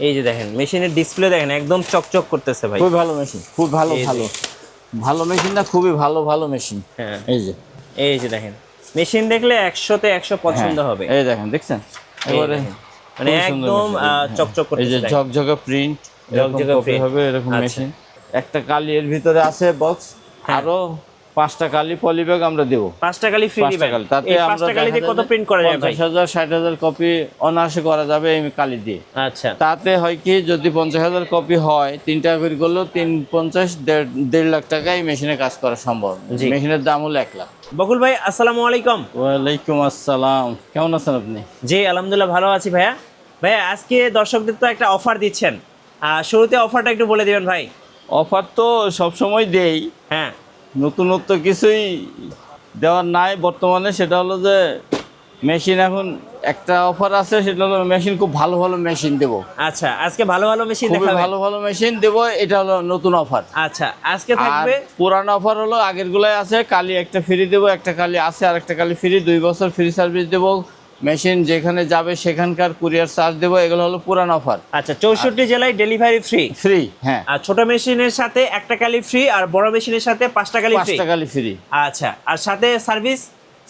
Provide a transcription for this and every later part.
এই যে দেখেন মেশিনের ডিসপ্লে দেখেন একদম চকচক করতেছে ভাই খুবই ভালো মেশিন খুব ভালো ভালো ভালো মেশিন না খুবই ভালো ভালো মেশিন হ্যাঁ এই যে এই যে দেখেন মেশিন দেখলে একশোতে একশো পছন্দ হ্যাঁ, হবে এই দেখেন দেখছেন এবারে মানে একদম। চকচক এই যে করতেছে। ঝকঝকে প্রিন্ট ঝকঝকে। হবে এরকম আচ্ছা। মেশিন একটা কালি এর ভিতরে আছে বক্স হ্যাঁ। আরও পাঁচটা কালি পলিব্যাগ আমরা দেবো। পাঁচটা কালি ফ্রি কালি তাতে আমরা কালিতে কত প্রিন্ট করা ভাই? পঞ্চাশ হাজার ষাট হাজার কপি অনায়াসে করা যাবে এই কালি দিয়ে। আচ্ছা। তাতে হয় কি যদি পঞ্চাশ হাজার কপি হয় তিন টাকা করে করলেও তিন পঞ্চাশ দেড় দেড় লাখ টাকা এই মেশিনে কাজ করা সম্ভব। মেশিনের দাম হলো এক লাখ। বকুল ভাই আসসালামু আলাইকুম। ওয়ালাইকুম আসসালাম। কেমন আছেন আপনি? জি আলহামদুলিল্লাহ ভালো আছি ভাইয়া। ভাইয়া আজকে দর্শকদের তো একটা অফার দিচ্ছেন। শুরুতে অফারটা একটু বলে দিবেন ভাই। অফার তো সবসময় দেই। হ্যাঁ। নতুনত্ব কিছুই দেওয়ার নাই বর্তমানে। সেটা হলো যে মেশিন এখন একটা অফার আছে সেটা হলো মেশিন খুব ভালো ভালো মেশিন দেবো। আচ্ছা আজকে ভালো ভালো মেশিন খুবই ভালো ভালো মেশিন দেবো এটা হলো নতুন অফার। আচ্ছা আজকে থাকবে? পুরানো অফার হলো আগের গুলাই আছে কালি একটা ফ্রি দেবো একটা কালি আছে আর একটা কালি ফ্রি দুই বছর ফ্রি সার্ভিস দেবো। মেশিন যেখানে যাবে সেখানকার কুরিয়ার চার্জ দেবো এগুলো হলো পুরান অফার। আচ্ছা চৌষট্টি জেলায় ডেলিভারি ফ্রি? ফ্রি হ্যাঁ। আর ছোট মেশিনের সাথে একটা কালি ফ্রি আর বড় মেশিনের সাথে পাঁচটা কালি পাঁচটা কালি ফ্রি। আচ্ছা আর সাথে সার্ভিস?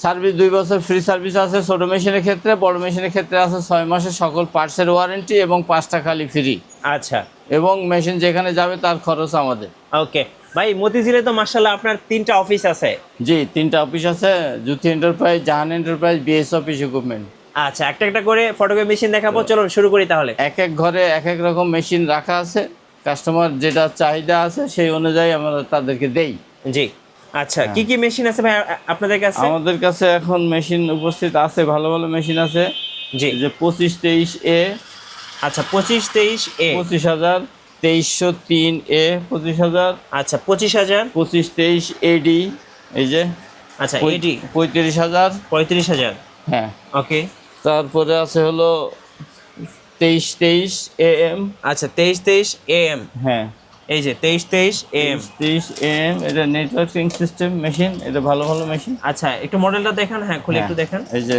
সার্ভিস দুই বছর ফ্রি সার্ভিস আছে ছোটো মেশিনের ক্ষেত্রে বড় মেশিনের ক্ষেত্রে আছে ছয় মাসের সকল পার্টসের ওয়ারেন্টি এবং পাঁচটা খালি ফ্রি। আচ্ছা। এবং মেশিন যেখানে যাবে তার খরচ আমাদের। ওকে। ভাই মতিঝিলে তো মার্শাল্লাহ আপনার তিনটা অফিস আছে। জি তিনটা অফিস আছে Juthi enterprise Jahan enterprise BS office equipment. আচ্ছা একটা একটা করে ফটোকপি মেশিন দেখাবো চলো শুরু করি তাহলে। এক এক ঘরে এক এক রকম মেশিন রাখা আছে কাস্টমার যেটা চাহিদা আছে সেই অনুযায়ী আমরা তাদেরকে দেই। জি। আচ্ছা কি কি মেশিন আছে ভাই আপনাদের কাছে? আমাদের কাছে এখন মেশিন উপস্থিত আছে ভালো ভালো মেশিন আছে। জি। যে পঁচিশ তেইশ এ আচ্ছা পঁচিশ তেইশ এ। পঁচিশ হাজার তেইশশো তিন এ পঁচিশ হাজার। আচ্ছা পঁচিশ হাজার। পঁচিশ তেইশ এডি এই যে। আচ্ছা এটি পঁয়ত্রিশ হাজার। পঁয়ত্রিশ হাজার। হ্যাঁ। ওকে। তারপরে আছে হলো তেইশ তেইশ এ এম আচ্ছা তেইশ তেইশ এ এম হ্যাঁ। এই যে তেইশ তেইশ এম। তেইশ এম এটা নেটওয়ার্কিং সিস্টেম মেশিন এটা ভালো ভালো মেশিন আচ্ছা একটু মডেলটা দেখান হ্যাঁ খুলে একটু দেখান। এই যে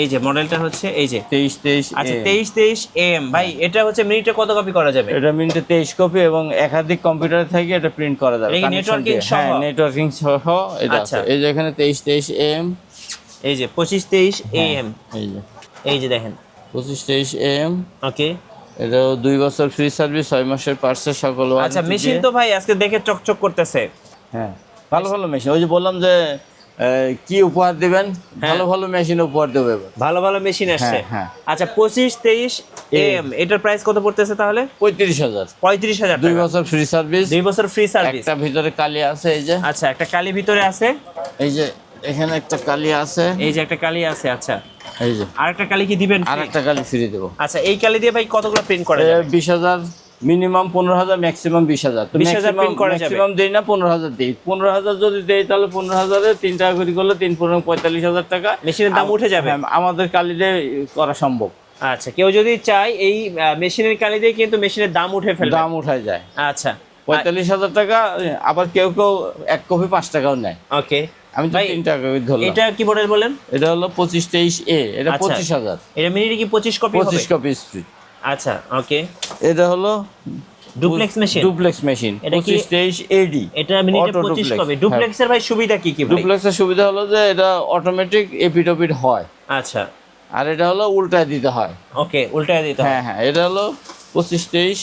এই যে মডেলটা হচ্ছে এই যে। তেইশ তেইশ আচ্ছা তেইশ তেইশ এম। ভাই এটা হচ্ছে মিনিটে কত কপি করা যাবে? এটা মিনিটে তেইশ কপি এবং একাধিক কম্পিউটার থেকে এটা প্রিন্ট করা যাবে। এটা কি Connection networking দিয়ে। সহ? হ্যাঁ নেটওয়ার্কিং সহ এটা আচ্ছা। এই যে এখানে তেইশ তেইশ এম। এই যে পঁচিশ তেইশ এ এম। এই যে। এই যে দেখেন। পঁচিশ তেইশ এম। ওকে এটা দুই বছর ফ্রি সার্ভিস ছয় মাসের পার্সের সকল আচ্ছা মেশিন তো ভাই আজকে দেখে চকচক করতেছে। হ্যাঁ ভালো ভালো মেশিন ওই যে বললাম যে কি উপহার দিবেন? ভালো ভালো মেশিন উপহার দেবো ভালো ভালো মেশিন আসছে। হ্যাঁ। আচ্ছা পঁচিশ তেইশ এম এটার প্রাইস কত পড়তেছে তাহলে? পঁয়ত্রিশ হাজার। পঁয়ত্রিশ হাজার দুই বছর ফ্রি সার্ভিস দুই বছর ফ্রি সার্ভিস একটা ভিতরে কালি আছে এই যে। আচ্ছা একটা কালি ভিতরে আছে। এই যে এখানে একটা কালি আছে। এই যে একটা কালি আছে আচ্ছা। এই যে। আর একটা কালি কি দিবেন আর একটা কালি ফ্রি দেবো। আচ্ছা এই কালি দিয়ে ভাই কতগুলো প্রিন্ট করা যাবে? বিশ হাজার মিনিমাম পনেরো হাজার ম্যাক্সিমাম বিশ হাজার। 20,000 print করা যাবে। ম্যাক্সিমাম দিই না পনেরো হাজার দিই। পনেরো হাজার যদি দেই তাহলে পনেরো হাজারে তিন টাকা করে করলে তিন পনেরো পঁয়তাল্লিশ হাজার টাকা। মেশিনের দাম উঠে যাবে? আমাদের কালি দিয়ে করা সম্ভব। আচ্ছা কেউ যদি চায় এই মেশিনের কালি দিয়ে কিন্তু মেশিনের দাম উঠে ফেলে দাম উঠে যায়। আচ্ছা। পঁয়তাল্লিশ হাজার টাকা আবার কেউ কেউ এক কপি পাঁচ টাকাও নেয়। ওকে আমি তো ভাই, তিন টাকা করে ধরলাম। এটা কি মডেল বলেন? এটা হলো পঁচিশ তেইশ এ এটা আচ্ছা। পঁচিশ হাজার। এটা মিনিটে কি পঁচিশ কপি হবে? পঁচিশ কপি স্পিড আচ্ছা ওকে এটা হলো ডুপ্লেক্স মেশিন ডুপ্লেক্স মেশিন এটা কি- পঁচিশ তেইশ এডি এটা মিনিটে Auto পঁচিশ duplex, কপি হ্যাঁ। ডুপ্লেক্সের ভাই সুবিধা কি কি ভাই? ডুপ্লেক্সের সুবিধা হলো যে এটা অটোমেটিক এপিটোপিট হয়। আচ্ছা। আর এটা হলো উল্টায় দিতে হয়। ওকে উল্টায় দিতে হবে হ্যাঁ হ্যাঁ এটা হলো পঁচিশ তেইশ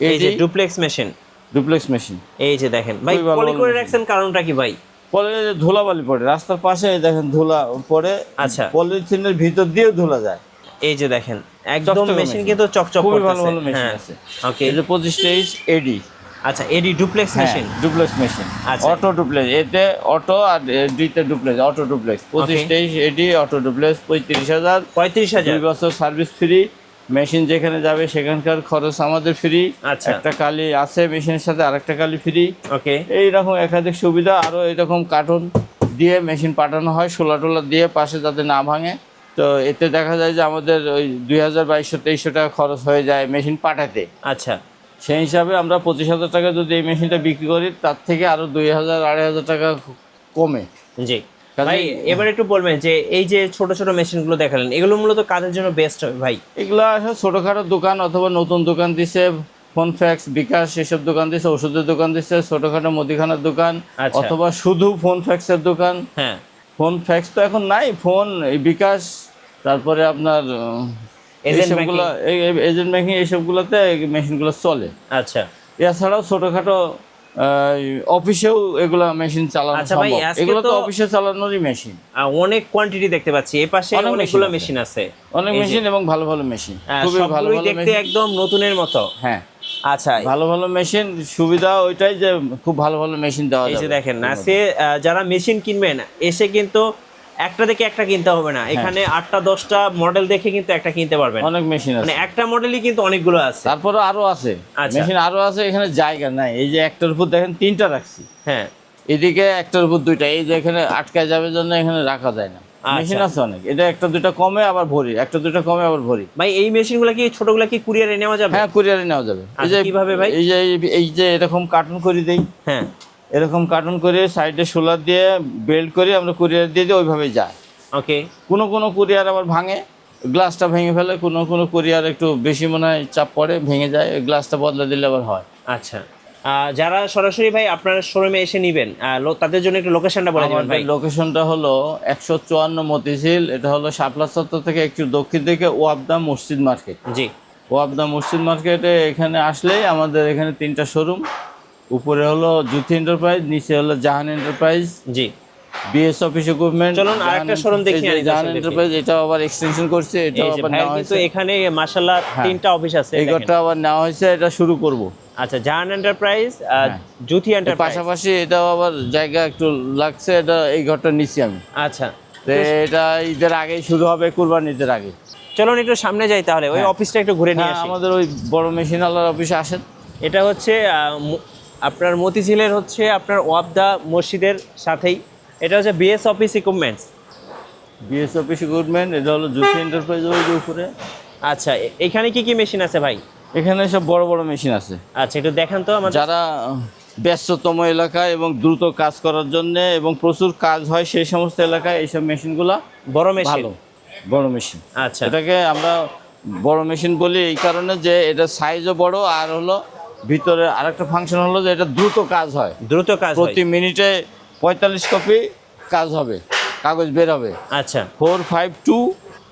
এই যে AD duplex machine duplex machine এই যে দেখেন। ভাই পলি করে রাখছেন কারণটা কি ভাই? পরে ধুলাবালি পড়ে রাস্তার পাশে দেখেন ধুলা পড়ে আচ্ছা। পলিথিনের ভিতর দিয়েও ধুলা যায়। এই যে দেখেন একদম মেশিন কিন্তু চকচক খুবই ভালো ভালো মেশিন হ্যাঁ আছে। ওকে এই যে পঁচিশ তেইশ এডি আচ্ছা AD duplex machine duplex machine আচ্ছা। অটো ডুপ্লেক্স এতে অটো আর ডিতে ডুপ্লেক্স অটো ডুপ্লেক্স পঁচিশ Okay. তেইশ এডি অটো ডুপ্লেক্স পঁয়ত্রিশ হাজার। পঁয়ত্রিশ হাজার। দুই বছর সার্ভিস ফ্রি মেশিন যেখানে যাবে সেখানকার খরচ আমাদের ফ্রি আচ্ছা। একটা কালি আছে মেশিনের সাথে আরেকটা কালি ফ্রি ওকে। এইরকম একাধিক সুবিধা আরও এরকম কার্টুন দিয়ে মেশিন পাঠানো হয় সোলা টোলা দিয়ে পাশে যাতে না ভাঙে। তো এতে দেখা যায় যে আমাদের ওই দুই হাজার বাইশশো তেইশশো টাকা খরচ হয়ে যায় মেশিন পাঠাতে। আচ্ছা। সেই হিসাবে আমরা পঁচিশ হাজার টাকা যদি এই মেশিনটা বিক্রি করি তার থেকে আরও দুই হাজার আড়াই হাজার টাকা কমে। জি। ভাই এবার একটু বলবেন যে এই যে ছোট ছোট মেশিনগুলো দেখালেন এগুলো মূলত কাজের জন্য বেস্ট হবে ভাই? এগুলো আসলে ছোটোখাটো দোকান অথবা নতুন দোকান দিছে ফোন ফ্যাক্স বিকাশ এসব দোকান দিছে ওষুধের দোকান দিছে ছোটোখাটো মুদিখানার দোকান আচ্ছা। অথবা শুধু ফোন ফ্যাক্সের দোকান। হ্যাঁ। ফোন ফ্যাক্স তো এখন নাই ফোন এই বিকাশ তারপরে আপনার এইসবগুলো এজেন্ট ব্যাংকিং এইসবগুলোতে এই মেশিনগুলো চলে। আচ্ছা। এছাড়াও ছোটোখাটো অফিসেও এগুলা মেশিন চালানো আচ্ছা ভাই, সম্ভব। এগুলো তো অফিসে চালানোরই মেশিন অনেক কোয়ান্টিটি দেখতে পাচ্ছি। এই পাশে অনেকগুলো মেশিন আছে। অনেক মেশিন এবং ভালো ভালো মেশিন আহ, খুবই ভালো ভালো দেখতে একদম নতুনের মতো। হ্যাঁ। আচ্ছা। ভালো ভালো মেশিন সুবিধা ওইটাই যে খুব ভালো ভালো মেশিন দেওয়া এই যে দেখেন না সে যারা মেশিন কিনবেন এসে কিন্তু একটা দেখে একটা কিনতে হবে হ্যাঁ। না এখানে আটটা দশটা মডেল দেখে কিন্তু একটা কিনতে পারবেন। অনেক মেশিন আছে। মানে একটা মডেলই কিন্তু অনেকগুলো আছে। তারপরে আরও আছে। আচ্ছা। মেশিন আরও আছে এখানে জায়গা নাই। এই যে একটার উপর দেখেন তিনটা রাখছি। হ্যাঁ। এদিকে একটার উপর দুইটা। এই যে এখানে আটকায় যাবে জন্য এখানে রাখা যায় না। আচ্ছা। মেশিন আছে অনেক। এটা একটা দুইটা কমে আবার ভরি। একটা দুইটা কমে আবার ভরি। ভাই এই মেশিনগুলো কি ছোটগুলো কি কুরিয়ারে নেওয়া যাবে? হ্যাঁ কুরিয়ারে নেওয়া যাবে। এই যে আচ্ছা, কীভাবে ভাই? এই যে এই যে এরকম কার্টুন করে দেই। হ্যাঁ। এরকম কার্টুন করে সাইডে সোলার দিয়ে বেল্ট করে আমরা কুরিয়ার দিয়ে দিই ওইভাবে যায়। ওকে কোনো কোনো কুরিয়ার আবার ভাঙে গ্লাসটা ভেঙে ফেলে কোনো কোনো কুরিয়ার একটু বেশি মনে হয় চাপ পড়ে ভেঙে যায় ওই গ্লাসটা বদলে দিলে আবার হয়। আচ্ছা। যারা সরাসরি ভাই আপনার শোরুমে এসে নিবেন তাদের জন্য একটু লোকেশনটা বলে দিবেন ভাই। লোকেশনটা হলো একশো চুয়ান্ন মতিঝিল এটা হলো শাপলা চত্বর থেকে একটু দক্ষিণ দিকে ওয়াবদা মসজিদ মার্কেট। জি। ওয়াবদা মসজিদ মার্কেটে এখানে আসলেই আমাদের এখানে তিনটা শোরুম উপরে হলো জুথি এন্টারপ্রাইজ নিচে হলো জাহান এন্টারপ্রাইজ জি। বিএস অফিস ইকুইপমেন্ট চলুন আরেকটা showroom দেখিয়ে আনি জাহান এন্টারপ্রাইজ এটাও আবার এক্সটেনশন করছে যে আবার নেওয়া কিন্তু এখানে মাশাআল্লাহ তিনটা অফিস আছে এই দেখেন। ঘরটা আবার নেওয়া হয়েছে এটা শুরু করব। আচ্ছা জাহান এন্টারপ্রাইজ জুথি এন্টারপ্রাইজ পাশাপাশি এটা আবার জায়গা একটু লাগছে এটা এই ঘরটা নিচ্ছি আমি। আচ্ছা। তো এটা ঈদের আগেই শুরু হবে কুরবান ঈদের আগে। চলুন একটু সামনে যাই তাহলে ওই হ্যাঁ। অফিসটা একটু ঘুরে নিয়ে হ্যাঁ আসি। আমাদের ওই বড় মেশিন আলার অফিসে আসেন। এটা হচ্ছে আপনার মতিঝিলের হচ্ছে আপনার ওয়াবদা মসজিদের সাথেই। এটা হচ্ছে BS office equipments BS office equipment এটা হলো জুথি এন্টারপ্রাইজ উপরে। আচ্ছা এখানে কি কি মেশিন আছে ভাই? এখানে সব বড় বড় মেশিন আছে। আচ্ছা একটু দেখান তো আমাদের। যারা ব্যস্ততম এলাকায় এবং দ্রুত কাজ করার জন্য এবং প্রচুর কাজ হয় সেই সমস্ত এলাকায় এইসব মেশিনগুলো বড় মেশিন ভালো বড় মেশিন আচ্ছা। এটাকে আমরা বড় মেশিন বলি এই কারণে যে এটা সাইজও বড় আর হলো ভিতরে আরেকটা ফাংশন হলো যে এটা দ্রুত কাজ হয়। দ্রুত কাজ প্রতি মিনিটে পঁয়তাল্লিশ কপি কাজ হবে কাগজ বের হবে। আচ্ছা। ফোর ফাইভ টু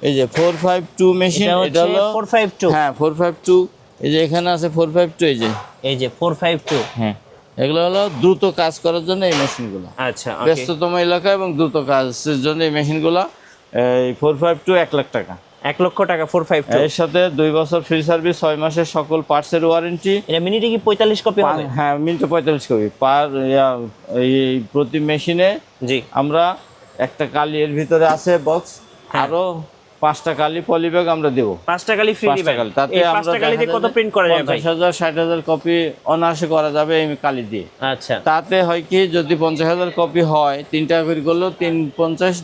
এই যে ফোর ফাইভ টু মেশিন এটা হলো ফোর ফাইভ টু হ্যাঁ ফোর ফাইভ টু এই যে এখানে আছে ফোর ফাইভ টু এই যে। এই যে ফোর ফাইভ টু হ্যাঁ এগুলো হলো দ্রুত কাজ করার জন্য এই মেশিনগুলো আচ্ছা ব্যস্ততম এলাকা এবং দ্রুত কাজের জন্য এই মেশিনগুলো এই ফোর ফাইভ টু এক লাখ টাকা। এক লক্ষ টাকা ফোর ফাইভ এর সাথে দুই বছর ফ্রি সার্ভিস ছয় মাসের সকল পার্টসের ওয়ারেন্টি এটা মিনিটে কি পঁয়তাল্লিশ কপি হবে? হ্যাঁ মিনিটে পঁয়তাল্লিশ কপি পার এই প্রতি মেশিনে জি। আমরা একটা কালি এর ভিতরে আছে বক্স হ্যাঁ। পাঁচটা কালি পলিব্যাগ আমরা দেবো। পাঁচটা কালি ফ্রি পাঁচটা কালি তাতে আমরা পাঁচটা কালি দিয়ে কত প্রিন্ট করা ভাই? পঞ্চাশ হাজার ষাট হাজার কপি অনায়াসে করা যাবে এই কালি দিয়ে। আচ্ছা। তাতে হয় কি যদি পঞ্চাশ হাজার কপি হয় তিন টাকা করে করলেও তিন পঞ্চাশ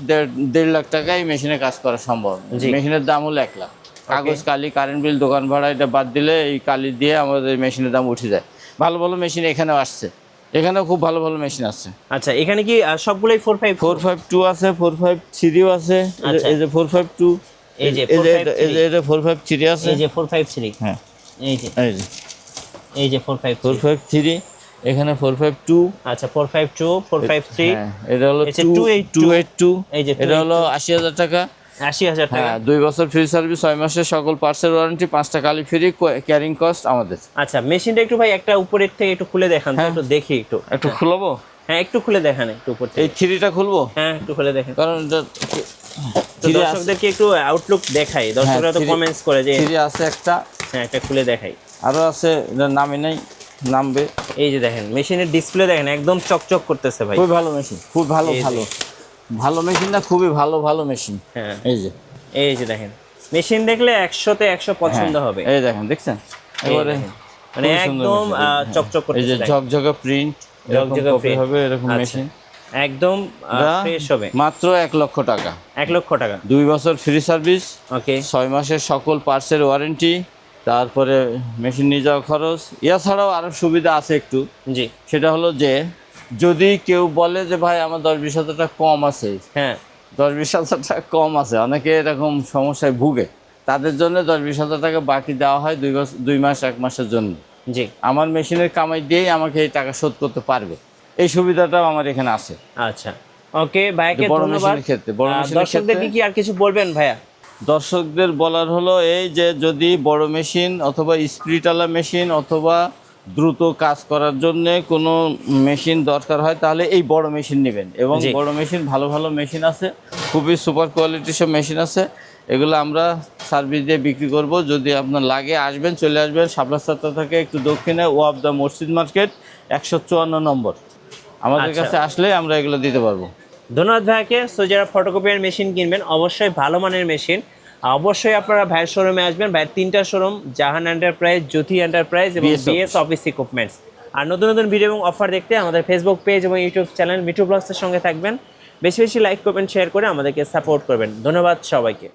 দেড় লাখ টাকায় মেশিনে কাজ করা সম্ভব। মেশিনের দাম হলো এক লাখ। কাগজ কালি কারেন্ট বিল দোকান ভাড়া এটা বাদ দিলে এই কালি দিয়ে আমাদের মেশিনের দাম উঠে যায়। ভালো ভালো মেশিন এখানেও আসছে। এখানেও খুব ভালো ভালো মেশিন আছে আচ্ছা এখানে কি সবগুলোই four five four five two আছে ফোর ফাইভ থ্রিও আছে। আচ্ছা। এই যে ফোর ফাইভ টু এই যে এই যে 453 এই যে এটা ফোর ফাইভ থ্রি আছে? এই যে ফোর ফাইভ থ্রি হ্যাঁ। এই যে। এই যে। এই যে four five four five three এখানে ফোর ফাইভ টু আচ্ছা four five two four five three এটা হলো টু 282 টু এইট টু এই যে এটা হলো আশি হাজার টাকা। আশি হাজার টাকা। হ্যাঁ দুই বছর ফ্রি সার্ভিস ছয় মাসের সকল পার্সেল ওয়ারেন্টি পাঁচটা কালি ফ্রি ক্যারিং কস্ট আমাদের। আচ্ছা মেশিনটা একটু ভাই একটা উপরের থেকে একটু খুলে দেখান হ্যাঁ। একটু দেখি একটু। একটু খুলবো? হ্যাঁ একটু খুলে দেখান একটু উপর এই থ্রিটা খুলবো? হ্যাঁ একটু খুলে দেখেন। কারণ দর্শকদেরকে একটু আউটলুক দেখাই। দর্শকরা তো কমেন্টস করে যে থ্রি আছে একটা। হ্যাঁ একটা খুলে দেখাই। আরও আছে নামে নাই নামবে। এই যে দেখেন মেশিনের ডিসপ্লে দেখেন একদম চকচক করতেছে ভাই। খুবই ভালো মেশিন খুব ভালো ভালো। ভালো মেশিন না খুবই ভালো ভালো মেশিন হ্যাঁ। এই যে। এই যে দেখেন মেশিন দেখলে একশোতে একশো পছন্দ হ্যাঁ, হবে। এই দেখেন দেখছেন? এবারে। মানে একদম চকচক এই যে ঝকঝকে প্রিন্ট কপি print। হবে এরকম আচ্ছা। মেশিন একদম ফ্রেশ হবে। মাত্র এক লক্ষ টাকা। এক লক্ষ টাকা। দুই বছর ফ্রি সার্ভিস ওকে ছয় মাসের সকল পার্টসের ওয়ারেন্টি তারপরে মেশিন নিয়ে যাওয়া খরচ। এছাড়াও আরও সুবিধা আছে একটু। জি। সেটা হলো যে যদি কেউ বলে যে ভাই আমার দশ বিশ হাজার টাকা কম আছে। হ্যাঁ। দশ বিশ হাজার টাকা কম আছে। অনেকে এরকম সমস্যায় ভুগে। তাদের জন্য দশ বিশ হাজার টাকা বাকি দেওয়া হয় দুই বছর দুই মাস এক মাসের জন্য। জি। আমার মেশিনের কামাই দিয়েই আমাকে এই টাকা শোধ করতে পারবে। এই সুবিধাটাও আমার এখানে আছে। আচ্ছা। ওকে ভাইয়াকে বড় ধন্যবাদ। ক্ষেত্রে, বড় দর্শকদেরকে কি আর কিছু বলবেন ভাইয়া? দর্শকদের বলার হলো এই যে যদি বড় মেশিন অথবা স্প্রিটালা মেশিন অথবা দ্রুত কাজ করার জন্য কোনো মেশিন দরকার হয় তাহলে এই বড় মেশিন নেবেন। এবং বড় মেশিন ভালো ভালো মেশিন আছে খুবই সুপার কোয়ালিটির সব মেশিন আছে। এগুলো আমরা সার্ভিস দিয়ে বিক্রি করব। যদি আপনার লাগে আসবেন চলে আসবেন শাপলা সাতটা থেকে একটু দক্ষিণে ও অফ দ্য মসজিদ মার্কেট একশো চুয়ান্ন নম্বর। আমাদের আচ্ছা। কাছে আসলে আমরা এগুলো দিতে পারব। ধন্যবাদ ভাইয়াকে সো যারা ফটোকপিয়ার মেশিন কিনবেন অবশ্যই ভালো মানের মেশিন অবশ্যই আপনারা ভাইয়ের শোরুমে আসবেন। ভাইয়ের তিনটা showroom Jahan enterprise Jyoti enterprise এবং বিএস অফিস ইকুইপমেন্টস আর নতুন নতুন ভিডিও এবং অফার দেখতে আমাদের ফেসবুক পেজ এবং ইউটিউব চ্যানেল মিটু ব্লগসের সঙ্গে থাকবেন। বেশি বেশি লাইক করবেন শেয়ার করে আমাদেরকে সাপোর্ট করবেন। ধন্যবাদ সবাইকে।